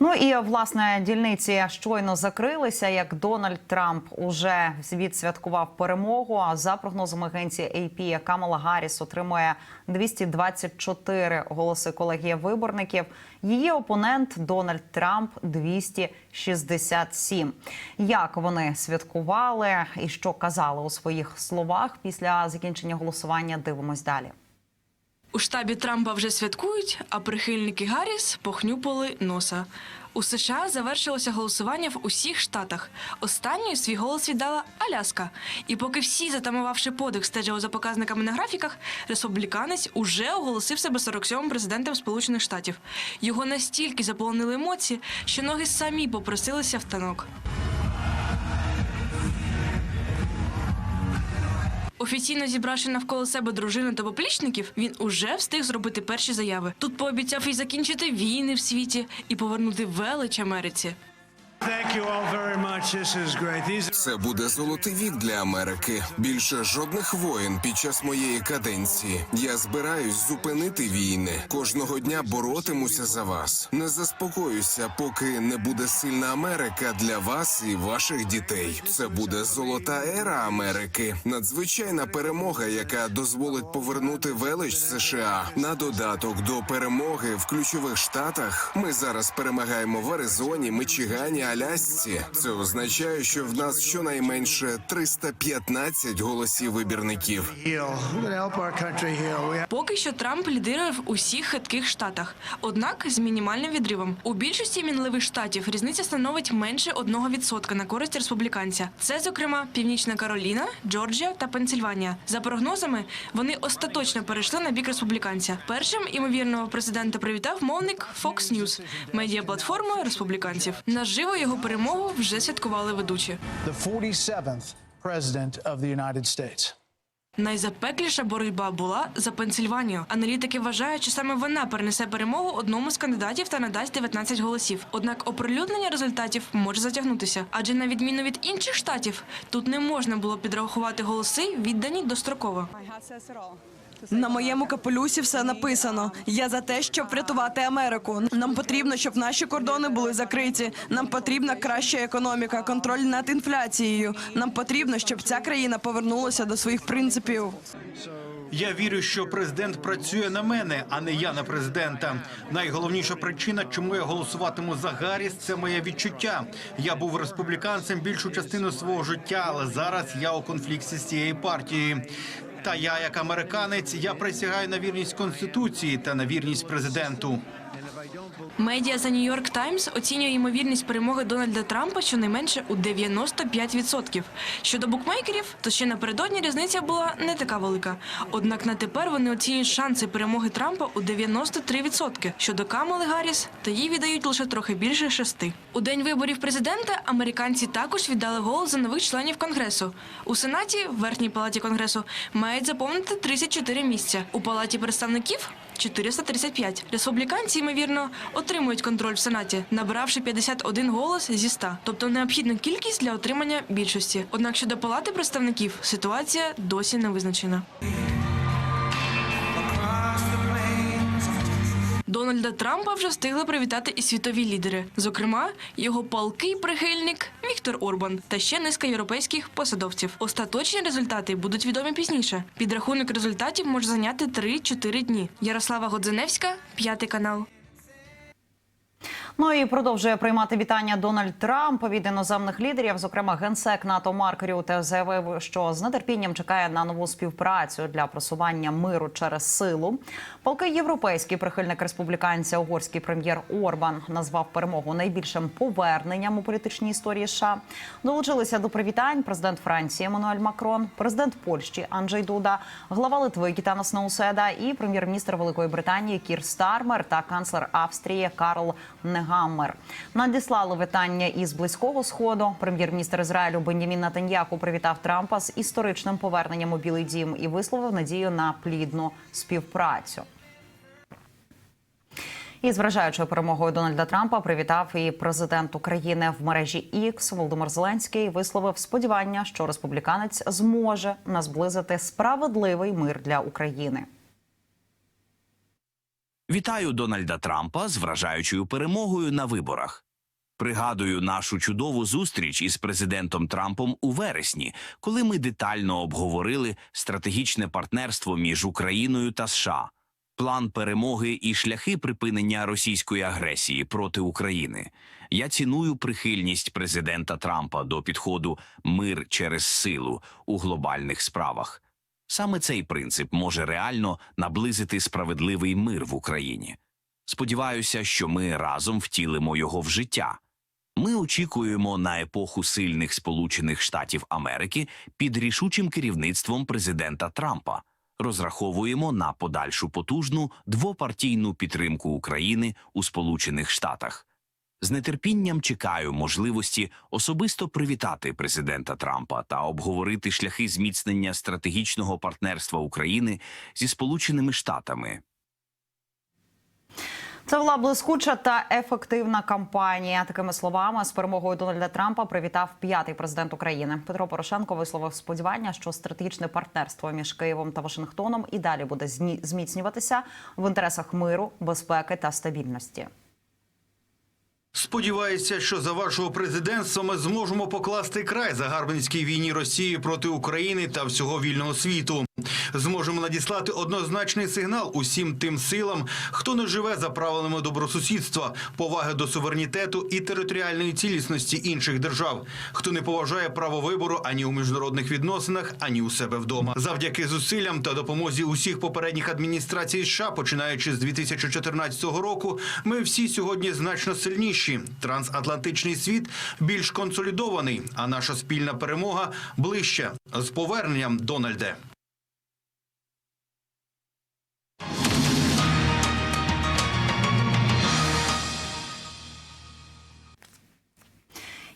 Ну і власне дільниці щойно закрилися. Як Дональд Трамп уже відсвяткував перемогу. А за прогнозами агенції AP, Камала Гарріс отримує 224 голоси колегії виборників. Її опонент Дональд Трамп 267. Як вони святкували і що казали у своїх словах після закінчення голосування? Дивимось далі. У штабі Трампа вже святкують, а прихильники Гарріс похнюпали носа. У США завершилося голосування в усіх штатах. Останньою свій голос віддала Аляска. І поки всі, затамувавши подих, стежили за показниками на графіках, республіканець уже оголосив себе 47-м президентом Сполучених Штатів. Його настільки заполонили емоції, що ноги самі попросилися в танок. Офіційно зібравши навколо себе дружину та поплічників, він уже встиг зробити перші заяви. Тут пообіцяв і закінчити війни в світі, і повернути велич Америці. Thank you all. Це буде золотий вік для Америки. Більше жодних воєн під час моєї каденції. Я збираюсь зупинити війни. Кожного дня боротимуся за вас. Не заспокоюся, поки не буде сильна Америка для вас і ваших дітей. Це буде золота ера Америки. Надзвичайна перемога, яка дозволить повернути велич США. На додаток до перемоги в ключових штатах. Ми зараз перемагаємо в Аризоні, Мичигані, Алясці. Це означає, що в нас щонайменше 315 голосів вибірників. Поки що Трамп лідирує в усіх хитких штатах, однак з мінімальним відривом. У більшості мінливих штатів різниця становить менше 1% на користь республіканця. Це, зокрема, Північна Кароліна, Джорджія та Пенсильванія. За прогнозами, вони остаточно перейшли на бік республіканця. Першим імовірного президента привітав мовник Fox News, медіаплатформа республіканців. Наживо його перемогу вже святкували ведучі. the 47th President of the United States. Найзапекліша боротьба була за Пенсильванію. Аналітики вважають, що саме вона перенесе перемогу одному з кандидатів та надасть 19 голосів. Однак оприлюднення результатів може затягнутися, адже на відміну від інших штатів, тут не можна було підрахувати голоси, віддані достроково. На моєму капелюсі все написано. Я за те, щоб врятувати Америку. Нам потрібно, щоб наші кордони були закриті. Нам потрібна краща економіка, контроль над інфляцією. Нам потрібно, щоб ця країна повернулася до своїх принципів. Я вірю, що президент працює на мене, а не я на президента. Найголовніша причина, чому я голосуватиму за Гарріс, це моє відчуття. Я був республіканцем більшу частину свого життя, але зараз я у конфлікті з цією партією. Та я, як американець, я присягаю на вірність конституції та на вірність президенту. Медіа New York Times оцінює ймовірність перемоги Дональда Трампа щонайменше у 95%. Щодо букмекерів, то ще напередодні різниця була не така велика. Однак на тепер вони оцінюють шанси перемоги Трампа у 93%. Щодо Камали Гарріс, то їй віддають лише трохи більше шести. У день виборів президента американці також віддали голос за нових членів конгресу. У сенаті, в верхній палаті конгресу, мають заповнити 34 місця. У палаті представників 435. Республіканці, ймовірно, отримують контроль в Сенаті, набравши 51 голос зі 100, тобто необхідну кількість для отримання більшості. Однак щодо палати представників ситуація досі не визначена. Дональда Трампа вже встигли привітати і світові лідери, зокрема, його палкий прихильник Віктор Орбан та ще низка європейських посадовців. Остаточні результати будуть відомі пізніше. Підрахунок результатів може зайняти 3-4 дні. Ярослава Годзеневська, п'ятий канал. Ну і продовжує приймати вітання Дональд Трамп від іноземних лідерів. Зокрема, генсек НАТО Марк Рюте заявив, що з нетерпінням чекає на нову співпрацю для просування миру через силу. Поки європейський прихильник республіканця, угорський прем'єр Орбан назвав перемогу найбільшим поверненням у політичній історії США. Долучилися до привітань президент Франції Еммануель Макрон, президент Польщі Анджей Дуда, глава Литви Кітанас Науседа і прем'єр-міністр Великої Британії Кір Стармер та канцлер Австрії Карл Негаммер. Надіслали вітання із близького сходу. Прем'єр-міністр Ізраїлю Бенямін Натаньяку привітав Трампа з історичним поверненням у Білий Дім і висловив надію на плідну співпрацю. Із вражаючою перемогою Дональда Трампа привітав і президент України в мережі X Володимир Зеленський висловив сподівання, що республіканець зможе назблизити справедливий мир для України. Вітаю Дональда Трампа з вражаючою перемогою на виборах. Пригадую нашу чудову зустріч із президентом Трампом у вересні, коли ми детально обговорили стратегічне партнерство між Україною та США, план перемоги і шляхи припинення російської агресії проти України. Я ціную прихильність президента Трампа до підходу мир через силу у глобальних справах. Саме цей принцип може реально наблизити справедливий мир в Україні. Сподіваюся, що ми разом втілимо його в життя. Ми очікуємо на епоху сильних Сполучених Штатів Америки під рішучим керівництвом президента Трампа. Розраховуємо на подальшу потужну двопартійну підтримку України у Сполучених Штатах. З нетерпінням чекаю можливості особисто привітати президента Трампа та обговорити шляхи зміцнення стратегічного партнерства України зі Сполученими Штатами. Це була блискуча та ефективна кампанія. Такими словами з перемогою Дональда Трампа привітав п'ятий президент України. Петро Порошенко висловив сподівання, що стратегічне партнерство між Києвом та Вашингтоном і далі буде зміцнюватися в інтересах миру, безпеки та стабільності. Сподіваюся, що за вашого президентства ми зможемо покласти край загарбницькій війні Росії проти України та всього вільного світу. Зможемо надіслати однозначний сигнал усім тим силам, хто не живе за правилами добросусідства, поваги до суверенітету і територіальної цілісності інших держав, хто не поважає право вибору ані у міжнародних відносинах, ані у себе вдома. Завдяки зусиллям та допомозі усіх попередніх адміністрацій США, починаючи з 2014 року, ми всі сьогодні значно сильніші. Трансатлантичний світ більш консолідований, а наша спільна перемога ближче. З поверненням, Дональде.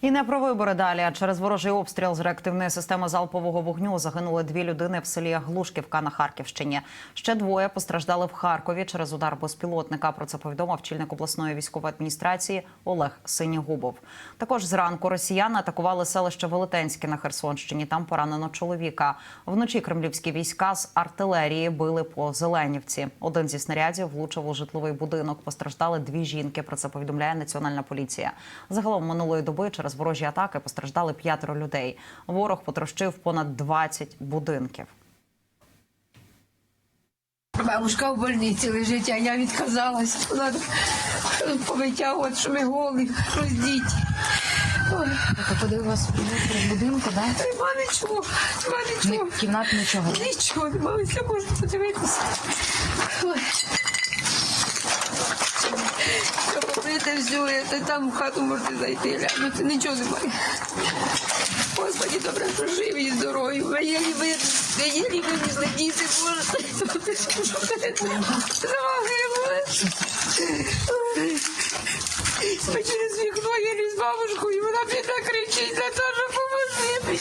І не про вибори далі. Через ворожий обстріл з реактивної системи залпового вогню загинули дві людини в селі Глушківка на Харківщині. Ще двоє постраждали в Харкові через удар безпілотника. Про це повідомив очільник обласної військової адміністрації Олег Синігубов. Також зранку росіяни атакували селище Велетенське на Херсонщині. Там поранено чоловіка. Вночі кремлівські війська з артилерії били по Зеленівці. Один зі снарядів влучив у житловий будинок. Постраждали дві жінки. Про це повідомляє національна поліція. Загалом минулої доби через ворожі атаки постраждали п'ятеро людей. Ворог потрощив понад 20 будинків. Бабушка в больниці лежить, а я відказалась. Вона повитягувати, що ми голі, роздіть. У вас в будинку, да? нема нічого, нема нічого. Кімнат нічого. Нічого, нема, все можете подивитися. Ой. Що побите все, це там в хату можете зайти, глянути, нічого немає. Господи, добре, що живі і здорові. Ви єлі ви, ви єлі діти, Боже. Загинули. Ми через вікно єлі з бабушкою, вона бідна кричить за те, що поможи.